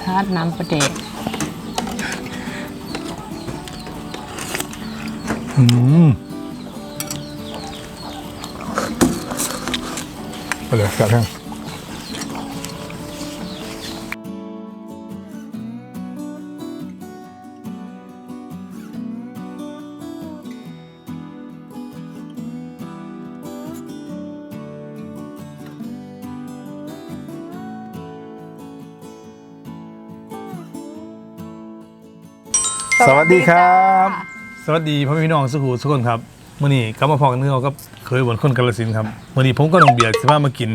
ชาดน้ำประเดกอืมไปเลยกลับแห้ง สวัสดีครับ สวัสดีพ่อแม่พี่น้องสุขุทุกคนครับมื่อนี้กลับมาพอกันเนื้อก็เคยบนคนกาลสินธุ์ครับมื่อนี้ผมก็น้องเบียร์สิว่ามากิน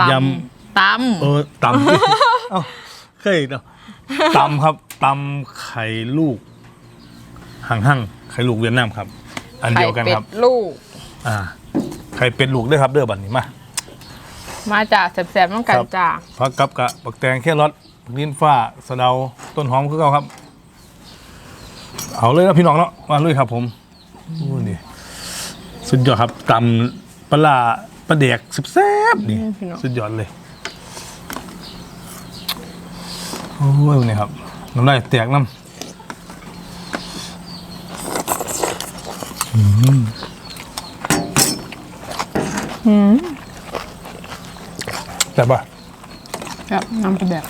ตยำตำเออตำเอ้าเคยเนาะตำครับตำไข่ลูกห่างห่างๆไข่ลูกเวียดนามครับ อันำไข่เดียวกันเป็ครับดลูก อ่าไข่เป็ดลูกด้วยครับเด้อบัดนี้มามาจากแสบๆต้องกันครับจ้าพักกับกะบักแตงแค่รสบักลิ้นฟ้าสะเดาต้นหอมคือเก่าครับ เอาเลยนะพี่น้องเนาะมาลุยครับผมอู้นี่สุดยอดครับตำปลาร้าปลาเด็กสิบแซ่บๆนี่สุดยอดเลยโอ้ยนี่ครับน้ำลายแตกน้ำแต่บปะครับน้ำประเดก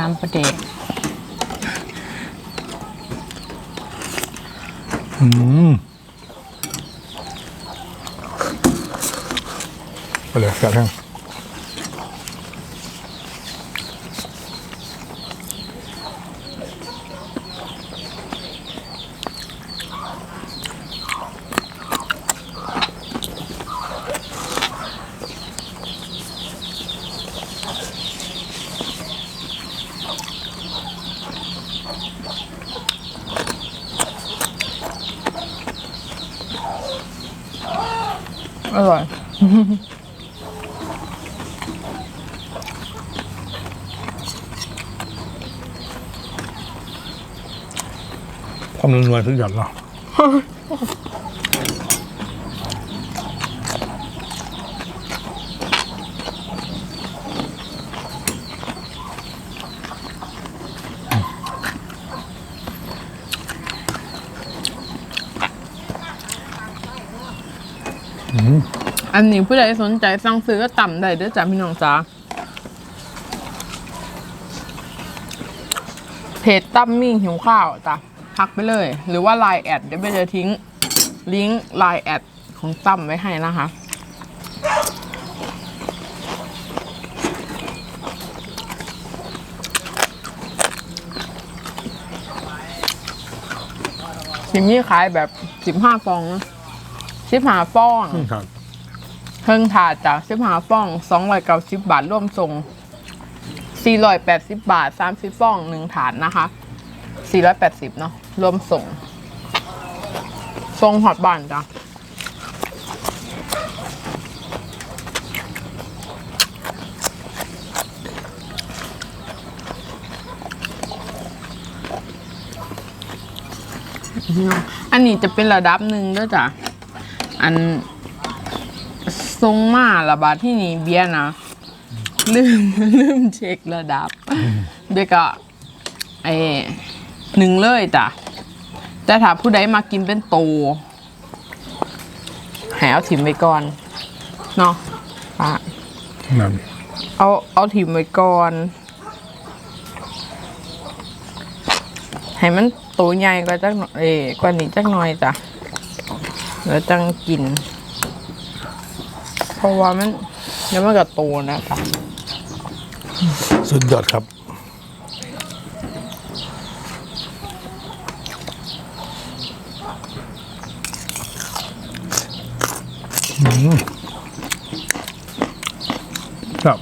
น้ำประเดกอืมไปเลยกลับแห้ง อร่อย ความรุนแรงสุดยอดเนาะ อันนี้ผู้ใดสนใจสั่งซื้อก็ต่ำได้เด้อจ้าพี่น้องจ้าเพจตั้มมิ่หิวข้าวจ้ะทักไปเลย หรือว่า Line แอดเดี๋ยวไปจะทิ้ง ลิงก์ Line แอดของตั้มไว้ให้นะคะสิมีขายแบบสิบห้าฟองสิบห้าฟองครับ เพิ่งถาดจ้ะสิบห้าฟองสองร้อยเก้าสิบบาทร่วมส่งสี่ร้อยแปดสิบบาทสามสิบฟองหนึ่งถาดนะคะสี่ร้อยแปดสิบเนาะรวมส่งส่งหอดบ้านจ้ะอันนี้จะเป็นระดับหนึ่งด้วยจ้ะอัน ทรงมาระบาดที่นี่เบียร์นะลืมลืมเช็คระดับเบียร์ก็ไอหนึ่งเลยจ้ะแต่ถ้าผู้ใดมากินเป็นโตให้เอาถิ่มไว้ก่อนเนาะป้านั่นเอาเอาถิ่มไว้ก่อน ให้มันโตใหญ่กว่าจักหน่อยเอ้ยกว่านี้จักหน่อยจ้ะแล้วจังกินเพ ราะว่ามันเดี๋ยวมันก็โตนะคะสุดยอดครับอืมครับ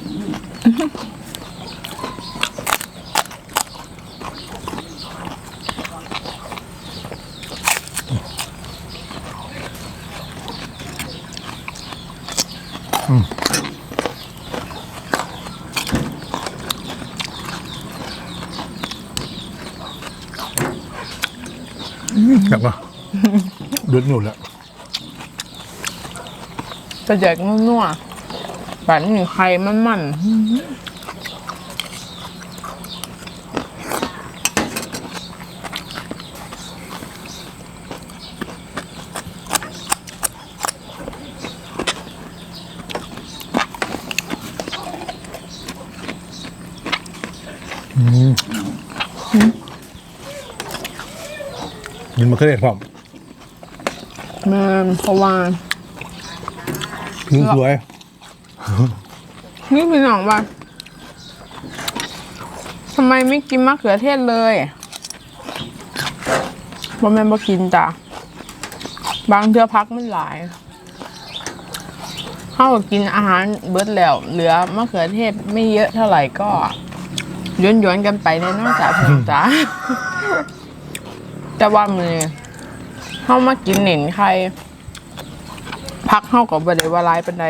แบบว่าเดือดหนุนแล้วจะแจกนุ่มๆแบบนี้ไข่มันๆ ยินมาเคยเห็นความแม่นเพราะว่าผิวสวย นี่พี่น้องว่าทำไมไม่กินมะเขือเทศเลยบ่แม่นบ่กินจ้ะ บางเทื่อพักมันหลายเข้าก็กินอาหารเบิดแล้ว เหลือมะเขือเทศไม่เยอะเท่าไหร่ก็ ย้อนย้อนๆกันไปแน่นอนจ้ะพี่น้องจ้ะแต่ว่ามือเข้ามากินเน่นใครพักเข้ากับบริวารายเป็นได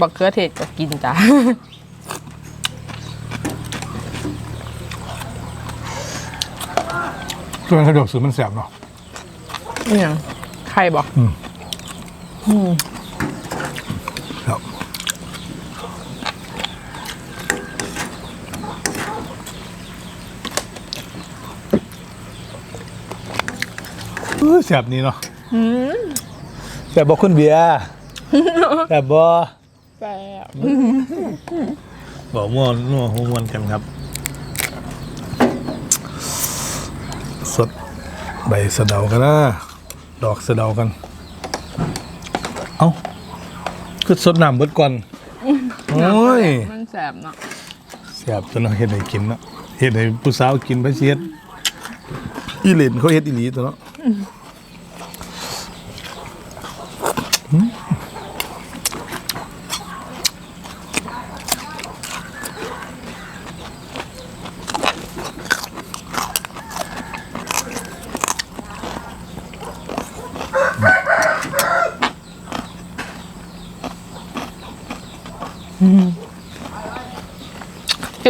บักเขือเทศก็กินจ้ะช่วยกระดกสูตรมันแสบเนาะเนี่ยใครบอกครั ออแสบนี้เนาะแสบบอกคุณเบียร์แสบบ่แซ่บบอกม่วนนัวหัวมวนกันครับ สดใบสะเดากันนะดอกสะเดากัน เอ้าคือสดน้ำเบิดก่อนโอ้ยมันแสบเนาะแซ่บจนเราเฮ็ดให้กินเนาะเฮ็ดให้ผู้สาวกินไปสิเฮ็ดอีเหลนเขาเฮ็ดอีหลีตัวเนาะ กิ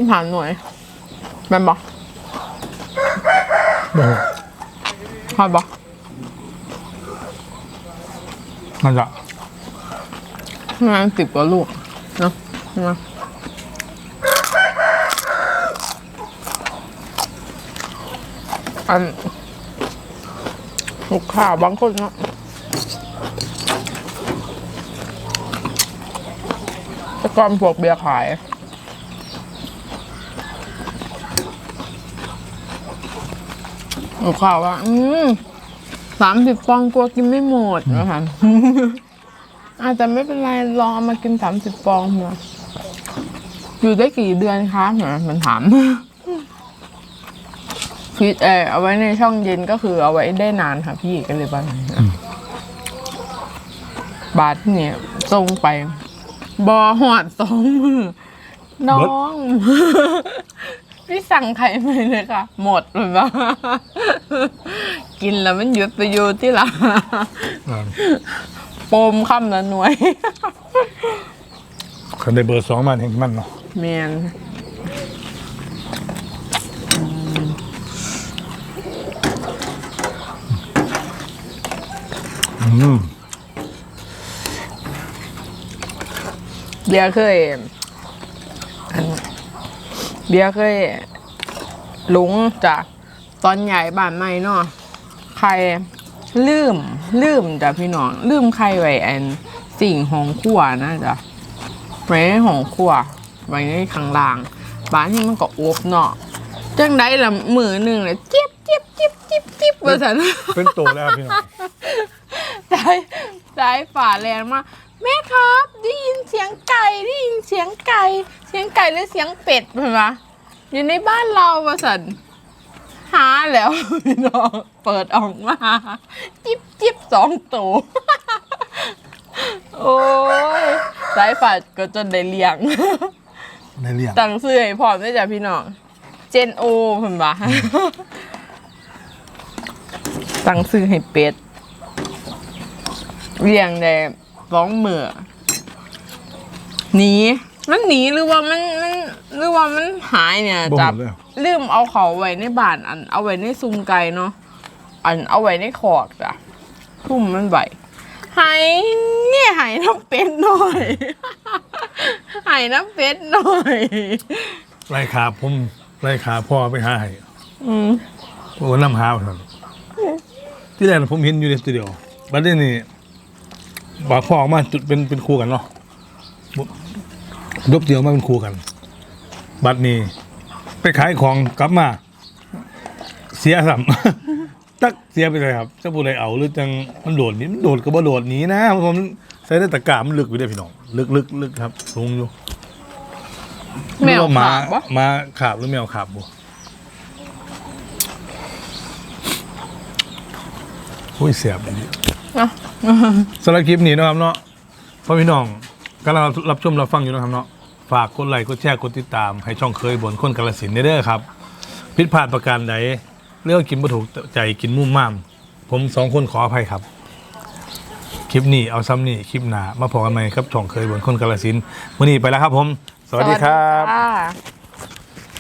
นผ่านหน่วยแมันบอก โอ้โหพอบอกน่าจะงานสิบกว่าลูกเนาะใช่ไอันลูกค้าบางคนเนาะแต่ก่อนพวกเบียร์ขาย ลูกค้าว่า อืมสามสิบฟองกลัวกินไม่หมดนะคะอาจจะไม่เป็นไรลองเอามากินสามสิบฟองเถอะอยู่ได้กี่เดือนคะเหรอมันถามฟิตเออเอาไว้ในช่องเย็นก็คือเอาไว้ได้นานค่ะ พี่ก็เลยว่าอย่างนี้บาทเนี่ยทรงไป บอหอดสองมือน้อง พี่สั่งไข่ไปเลยค่ะ หมดเลยว่ากินแล้วมันหยุดไปอยู่ที่หละอ่าปมคำละหน่วยคันได้เบอร์สองมันเห็นมันเนาะเมียนอืมเบียร์เคยอัน เบียร์เคยหลงจากตอนใหญ่บ้านใหม่เนาะใครลืมลืมจ้ะพี่น้องลืมใครไว้อันสิ่งของขั่วนะจ๊ะไว้ในของขั่วไว้ในข้างล่างบ้านที่มันก็อบเนาะจังได้ละมือหนึ่งเลยจิ๊บจิ๊บจิ๊บจิ๊บจิ๊บว่าสันเป็นโตแล้วพี่น้องสายสายฝ่าแรงมาก แม่ครับได้ยินเสียงไก่ได้ยินเสียงไก่ เสียงไก่หรือเสียงเป็ดเห็นไหมอยู่ในบ้านเราวะสันหาแล้วพี่น้องเปิดออกมา จิบจิบสองตัวโอ้ยสายฝ่าก็จนได้เลี้ยงในเรียงตั้งซื้อให้พร้อมด้วยจ้ะพี่น้องเจนโอเพิ่นบ่าตั้งซื้อให้เป็ดเลี้ยงได้ สองมื้อหนีมันหนีหรือว่ามันมันหรือว่ามันหายเนี่ยบ่จับหมดเลยลืมเอาเขาไว้ในบ้านอันเอาไว้ในซุ้มไก่เนาะอันเอาไว้ในขอกจ้ะทุ่มมันไว้หายเนี่ยหายน้ำเป็ดหน่อย หายน้ำเป็ดหน่อย ไล่ขาผมไล่ขาพ่อไปหาให้อืม โอ้น้ำหาครับที่แรกผมเห็นอยู่ในตัวเดียวบัดนี้นี่ บอกพ่อออกมาจุดเป็นเป็นคู่กันเนาะยกเดียวมาเป็นคู่กัน บัดนี้ไปขายของกลับมา เสียสัมตักเสียไปเลยครับเจ้าผู้ใดเอาหรือจังมันโดดหนี้มันโดดก็บ่โดดหนีนะผมใส่ได้ตะกร้ามันลึกไปได้อพี่น้องลึกลึกลึกครับสูงอยู่แมวหรือหมาขาบวะหมาขาบหรือแมวขาบบ่อุ้ยเสียบอันนี้อะ สำหรับคลิปนี้นะครับเนาะพ่อพี่น้องกำลังรับชมรับฟังอยู่นะครับเนาะฝากกดไลค์กดแชร์กดติดตาม ให้ช่องเคยบนคนกาลสินธุ์เด้อครับผิดพลาดประการใดเรื่องกินบ่ถูกใจกินมุ่มม่าม ผมสองคนขออภัยครับ คลิปนี้เอาซ้ำนี่คลิปหนามาพอกันใหมครับช่องเคยบนคนกาลสินวันนี้ไปแล้วครับผม สวัสดีครับะ